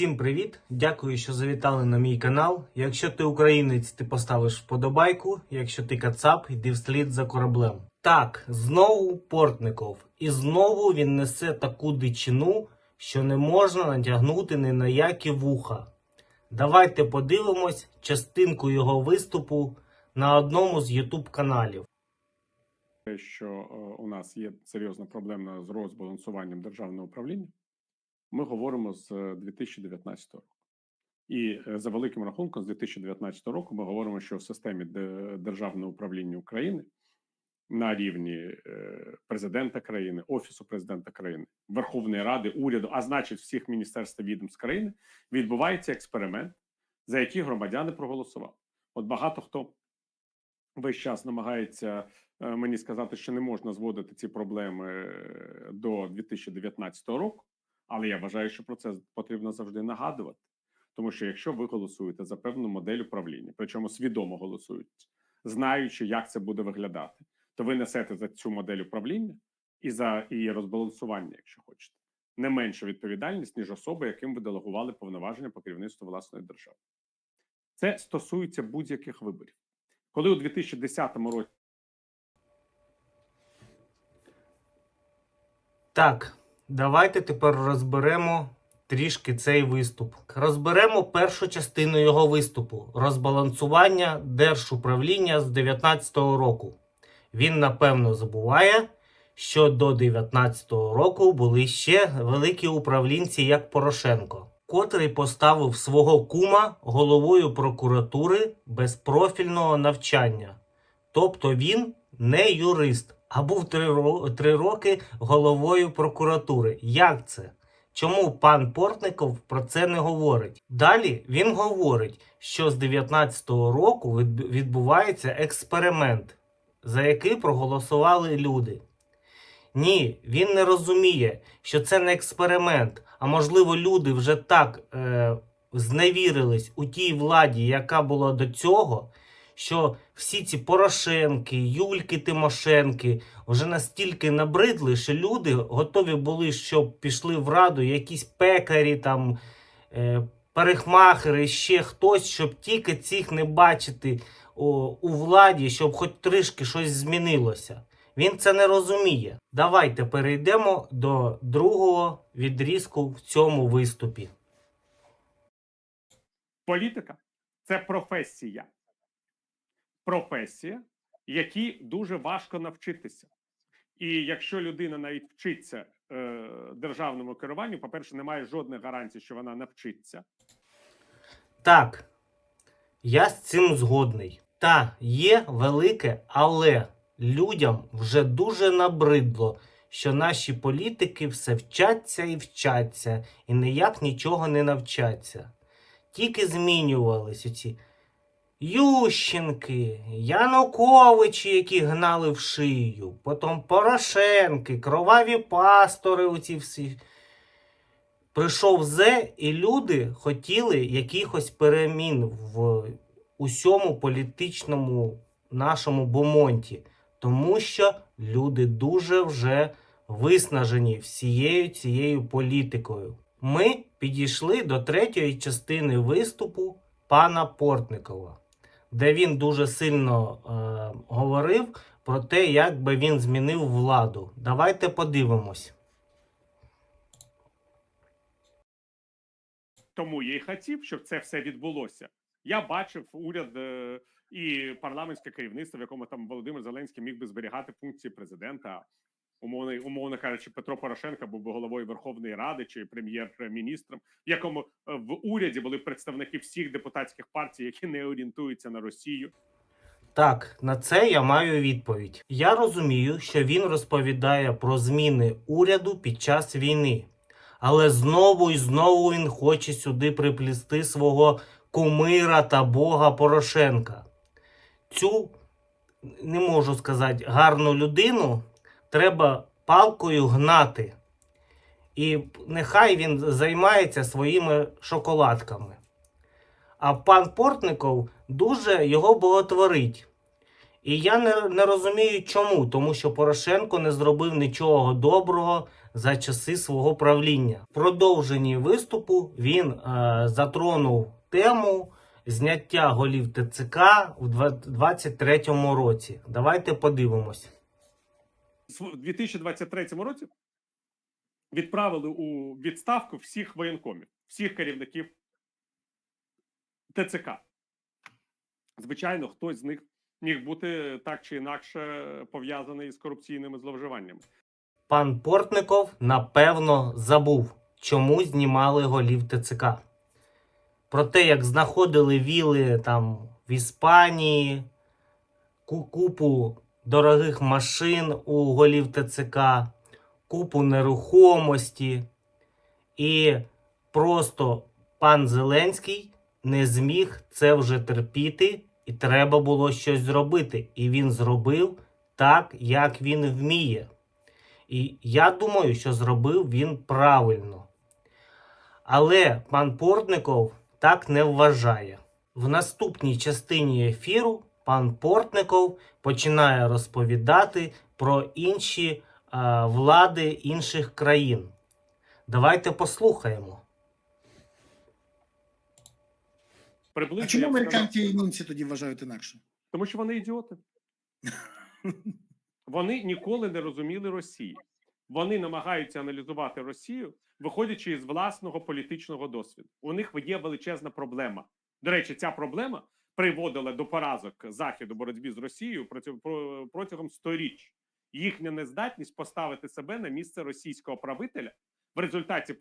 Всім привіт! Дякую, що завітали на мій канал. Якщо ти українець, ти поставиш вподобайку. Якщо ти кацап, йди вслід за кораблем. Так, знову Портников. І знову він несе таку дичину, що не можна натягнути ні на які вуха. Давайте подивимось частинку його виступу на одному з YouTube каналів. те, що е, у нас є серйозна проблема з розбалансуванням державного управління, ми говоримо з е, 2019 року. І е, за великим рахунком, з 2019 року ми говоримо, що в системі державного управління України на рівні е, президента країни, офісу президента країни, Верховної Ради, уряду, а значить всіх міністерств відомств країни, відбувається експеримент, за який громадяни проголосували. От багато хто весь час намагається е, мені сказати, що не можна зводити ці проблеми е, до 2019 року, але я вважаю, що про це потрібно завжди нагадувати. Тому що якщо ви голосуєте за певну модель управління, причому свідомо голосують, знаючи, як це буде виглядати, то ви несете за цю модель управління і за її розбалансування, якщо хочете, не меншу відповідальність, ніж особи, яким ви делегували повноваження по керівництву власної держави. Це стосується будь-яких виборів. Коли у 2010 році Так, давайте тепер розберемо трішки цей виступ. Розберемо першу частину його виступу розбалансування держуправління з 2019 року. Він напевно забуває, що до 2019 року були ще великі управлінці, як Порошенко, котрий поставив свого кума головою прокуратури без профільного навчання. Тобто він не юрист, а був три, роки головою прокуратури. Як це? Чому пан Портников про це не говорить? Далі він говорить, що з 19-го року відбувається експеримент, за який проголосували люди. Ні, він не розуміє, що це не експеримент, а можливо, люди вже так е, зневірились у тій владі, яка була до цього, що всі ці Порошенки, Юльки Тимошенки вже настільки набридли, що люди готові були, щоб пішли в раду якісь пекарі, там, е, парикмахери, ще хтось, щоб тільки цих не бачити у владі, щоб хоч трішки щось змінилося. Він це не розуміє. Давайте перейдемо до другого відрізку в цьому виступі. політика це професія. Професія, якій дуже важко навчитися. І якщо людина навіть вчиться е, державному керуванню, по-перше, немає жодних гарантій, що вона навчиться. Так, я з цим згодний. Та є велике, але людям вже дуже набридло, що наші політики все вчаться і вчаться, і ніяк нічого не навчаться. Тільки змінювались оці Ющенки, Януковичі, які гнали в шию, потім Порошенки, кроваві пастори, оці всі. Прийшов Зе, і люди хотіли якихось перемін в усьому політичному нашому бомонті, тому що люди дуже вже виснажені всією цією політикою. Ми підійшли до третьої частини виступу пана Портникова, де він дуже сильно е, говорив про те, як би він змінив владу. Давайте подивимось. Тому я й хотів, щоб це все відбулося. Я бачив уряд е, і парламентське керівництво, в якому там Володимир Зеленський міг би зберігати функції президента. Умовно, умовно кажучи, Петро Порошенко був би головою Верховної Ради чи прем'єр-міністром, в якому е, в уряді були представники всіх депутатських партій, які не орієнтуються на Росію. Так, на це я маю відповідь. Я розумію, що він розповідає про зміни уряду під час війни. Але знову і знову він хоче сюди приплісти свого кумира та бога Порошенка. Цю, не можу сказати, гарну людину треба палкою гнати. І нехай він займається своїми шоколадками. А пан Портников дуже його боготворить. І я не, не розумію чому, тому що Порошенко не зробив нічого доброго за часи свого правління. В продовженні виступу він е, затронув тему зняття голів ТЦК у 2023 році. Давайте подивимось. У 2023 році відправили у відставку всіх воєнкомів, всіх керівників ТЦК. Звичайно, хтось з них міг бути так чи інакше пов'язаний з корупційними зловживаннями. Пан Портников напевно забув, чому знімали голів ТЦК. Про те, як знаходили віли там в Іспанії, купу дорогих машин у голів ТЦК, купу нерухомості. І просто пан Зеленський не зміг це вже терпіти, і треба було щось зробити. І він зробив так, як він вміє. І я думаю, що зробив він правильно. Але пан Портников так не вважає. В наступній частині ефіру пан Портников починає розповідати про інші а, влади інших країн. Давайте послухаємо. Приблизно А чому американці і німці тоді вважають інакше? Тому що вони ідіоти. Вони ніколи не розуміли Росії. Вони намагаються аналізувати Росію, виходячи із власного політичного досвіду. У них є величезна проблема. До речі, ця проблема приводила до поразок Заходу в боротьбі з Росією протягом сторіч. Їхня нездатність поставити себе на місце російського правителя в результаті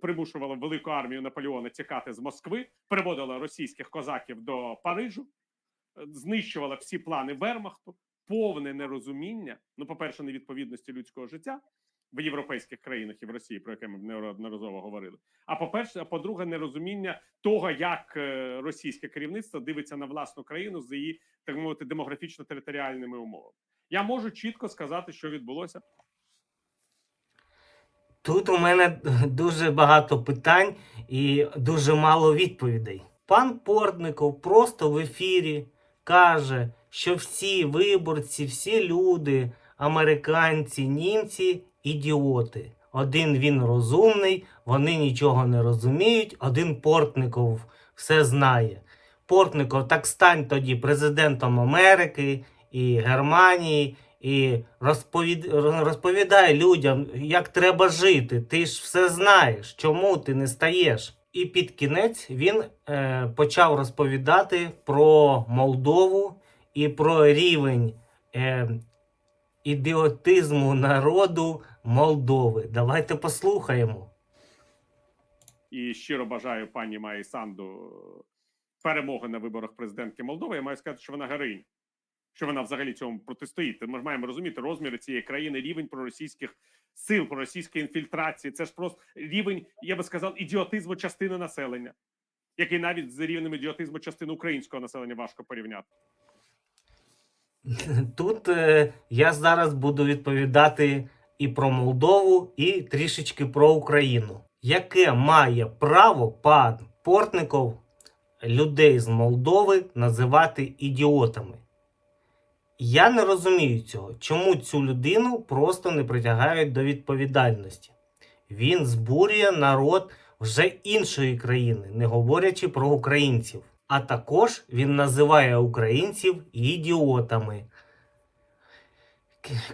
примушувала велику армію Наполеона тікати з Москви, приводила російських козаків до Парижу, е, знищувала всі плани Вермахту, повне нерозуміння. Ну, по-перше, невідповідності людського життя в європейських країнах і в Росії, про яке ми неодноразово говорили. А по-перше, а по-друге, нерозуміння того, як е, російське керівництво дивиться на власну країну з її так мовити демографічно-територіальними умовами. Я можу чітко сказати, що відбулося. Тут у мене дуже багато питань і дуже мало відповідей. Пан Портников просто в ефірі каже, що всі виборці, всі люди, американці, німці ідіоти. Один він розумний, вони нічого не розуміють, один Портников все знає. Портников, так стань тоді президентом Америки і Германії, і розповід... розповідай людям, як треба жити. Ти ж все знаєш, чому ти не стаєш. І під кінець він е, почав розповідати про Молдову і про рівень е, ідіотизму народу Молдови. Давайте послухаємо. і щиро бажаю пані Майі Санду е, перемоги на виборах президентки Молдови. Я маю сказати, що вона героїня, що вона взагалі цьому протистоїть. Ми ж маємо розуміти розміри цієї країни, рівень проросійських сил, проросійської інфільтрації. Це ж просто рівень, я би сказав, ідіотизму частини населення, який навіть з рівнем ідіотизму частини українського населення важко порівняти. Тут е, я зараз буду відповідати і про Молдову, і трішечки про Україну. Яке має право пан Портников людей з Молдови називати ідіотами? Я не розумію цього, чому цю людину просто не притягають до відповідальності. Він збурює народ вже іншої країни, не говорячи про українців. А також він називає українців ідіотами.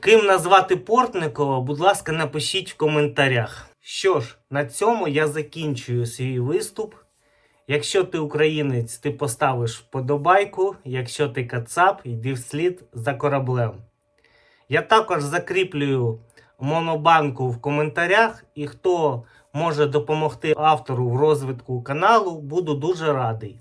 Ким назвати Портникова, будь ласка, напишіть в коментарях. Що ж, на цьому я закінчую свій виступ. Якщо ти українець, ти поставиш вподобайку. Якщо ти кацап, йди вслід за кораблем. Я також закріплюю монобанку в коментарях, і хто може допомогти автору в розвитку каналу, буду дуже радий.